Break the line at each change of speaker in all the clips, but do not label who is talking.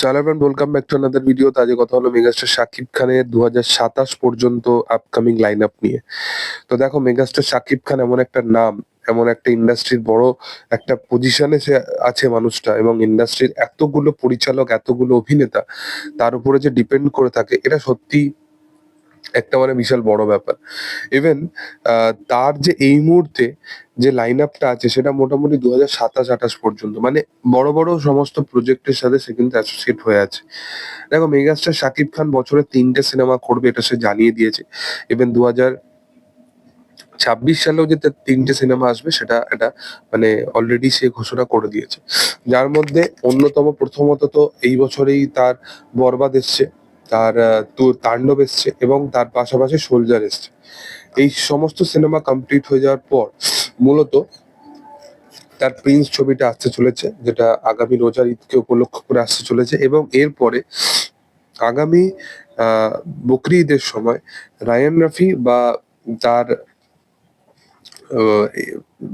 সালাম and welcome back to another video আজকে কথা হলো মেগাস্টার শাকিব খানের দু পর্যন্ত আপকামিং লাইন আপ নিয়ে। তো দেখো, মেগাস্টার শাকিব খান এমন একটা নাম, এমন একটা ইন্ডাস্ট্রির বড় একটা পজিশনে সে আছে মানুষটা এবং ইন্ডাস্ট্রির এতগুলো পরিচালক, এতগুলো অভিনেতা, তার উপরে যে ডিপেন্ড করে থাকে, এটা সত্যি একটা মানে বিশাল বড় ব্যাপার। ইভেন তার যে এই মুহূর্তে যে লাইন আপটা আছে, সেটা মোটামুটি দু হাজার সাতাশ, আঠাশ পর্যন্ত। মানে বড় বড় সমস্ত প্রজেক্টের সাথে সে কিন্তু অ্যাসোসিয়েট হয়ে আছে। দেখো, মেগাস্টার শাকিব খান বছরে তিনটে সিনেমা করবে, এটা সে জানিয়ে দিয়েছে। ইভেন দু হাজার ছাব্বিশ সালেও যে তার তিনটে সিনেমা আসবে, সেটা এটা মানে অলরেডি সে ঘোষণা করে দিয়েছে। যার মধ্যে অন্যতম প্রথমত তো এই বছরেই তার বরবাদ এসছে, তার তাণ্ডব এসছে এবং তার পাশাপাশি সোলজার এসছে। এই সমস্ত সিনেমা কমপ্লিট হয়ে যাওয়ার পর মূলত তার প্রিন্স ছবিটা আসতে চলেছে, যেটা আগামী রোজার ঈদকে উপলক্ষ করে আসতে চলেছে এবং এরপরে আগামী বকরি ঈদের সময় রায়ান রাফি বা তার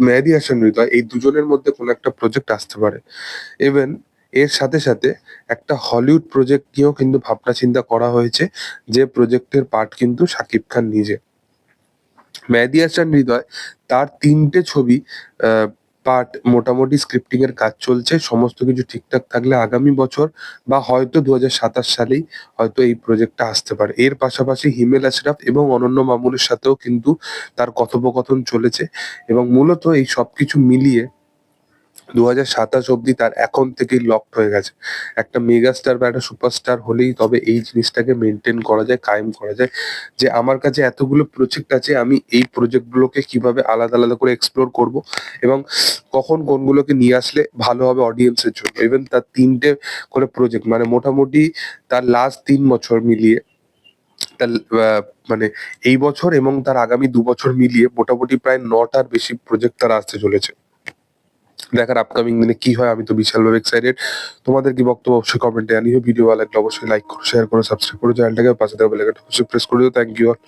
মেহেদি হাসান হৃদয় এই দুজনের মধ্যে কোনো একটা প্রজেক্ট আসতে পারে। ইভেন এর সাথে সাথে একটা হলিউড প্রজেক্ট নিয়েও কিন্তু ভাবনা চিন্তা করা হয়েছে, যে প্রজেক্টের পার্ট কিন্তু শাকিব খান নিজে। মেহেদি হাসান হৃদয়, তার তিনটে ছবি পার্ট মোটামুটি স্ক্রিপ্টিং এর কাজ চলছে, সমস্ত কিছু ঠিকঠাক থাকলে আগামী বছর বা হয়তো দু সাতাশ সালেই হয়তো এই প্রজেক্টটা আসতে পারে। এর পাশাপাশি হিমেল আশরাফ এবং অনন্য মামুনের সাথেও কিন্তু তার কথোপকথন চলেছে এবং মূলত এই সব কিছু মিলিয়ে দু হাজার সাতাশ অব্দি তার এখন থেকেই লকড হয়ে গেছে। একটা মেগাস্টার বা একটা সুপারস্টার হলেই তবে এই জিনিসটাকে মেনটেন করা যায়, কায়েম করা যায়। যে আমার কাছে এতগুলো প্রজেক্ট আছে, আমি এই প্রজেক্টগুলোকে কীভাবে আলাদা আলাদা করে এক্সপ্লোর করব এবং কখন কোনগুলোকে নিয়ে আসলে ভালো হবে অডিয়েন্সের জন্য। ইভেন তার তিনটে করে প্রজেক্ট মানে মোটামুটি তার লাস্ট তিন বছর মিলিয়ে, তার মানে এই বছর এবং তার আগামী দু বছর মিলিয়ে মোটামুটি প্রায় নটার বেশি প্রজেক্ট তারা আসতে চলেছে। দেখার আপকামিং দিনে কি হয়, আমি তো বিশালভাবে এক্সাইটেড তোমাদের কি বক্তব্য অবশ্যই কমেন্টে জানিও। ভিডিও ভালো লাগলে অবশ্যই লাইক করো শেয়ার করো সাবস্ক্রাইব করো চ্যানেলটাকে পাশে দেওয়া বেলাকাটা অবশ্যই প্রেস করে দিও। Thank you all